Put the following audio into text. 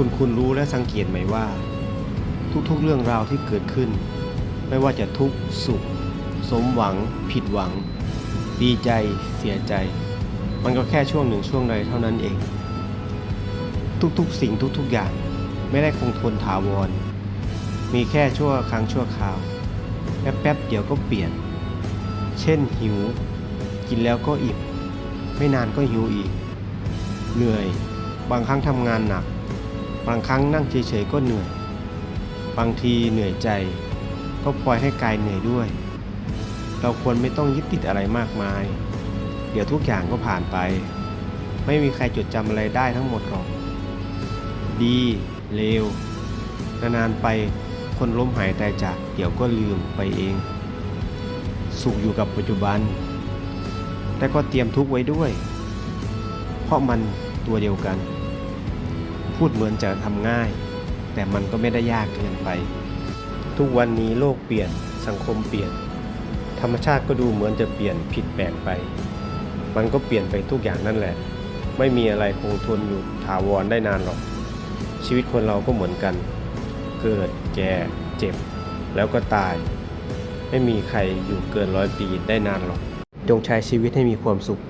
คุณคุณรู้และสังเกตไหมว่า ทุกๆเรื่องราวที่เกิดขึ้น ไม่ว่าจะทุกข์สุข สมหวัง ผิดหวัง ดีใจ เสียใจ มันก็แค่ช่วงหนึ่งช่วงใดเท่านั้นเอง ทุกๆสิ่งทุกๆอย่างไม่ได้คงทนถาวร มีแค่ชั่วครั้งชั่วคราวแป๊บๆเดี๋ยวก็เปลี่ยน เช่นหิว กินแล้วก็อิ่ม ไม่นานก็หิวอีก เหนื่อย บางครั้งทำงานหนัก บางครั้งนั่งเฉยๆก็เหนื่อย บางทีเหนื่อยใจ ก็พลอยให้กายเหนื่อยด้วย เราควรไม่ต้องยึดติดอะไรมากมาย เดี๋ยวทุกอย่างก็ผ่านไป ไม่มีใครจดจำอะไรได้ทั้งหมดหรอก ดี เลวนานๆไปคนล้มหายตายจากเดี๋ยวก็ลืมไปเอง สุขอยู่กับปัจจุบัน แต่ก็เตรียมทุกไว้ด้วย เพราะมันตัวเดียวกัน พูดเหมือนจะทำง่าย แต่มันก็ไม่ได้ยากเกินไป ทุกวันนี้โลกเปลี่ยนสังคมเปลี่ยน ธรรมชาติก็ดูเหมือนจะเปลี่ยนผิดแปลกไป มันก็เปลี่ยนไปทุกอย่างนั่นแหละ ไม่มีอะไรคงทนอยู่ถาวรได้นานหรอก ชีวิตคนเราก็เหมือนกัน เกิดแก่เจ็บ แล้วก็ตาย ไม่มีใครอยู่เกินร้อยปีได้นานหรอก จงใช้ชีวิตให้มีความสุข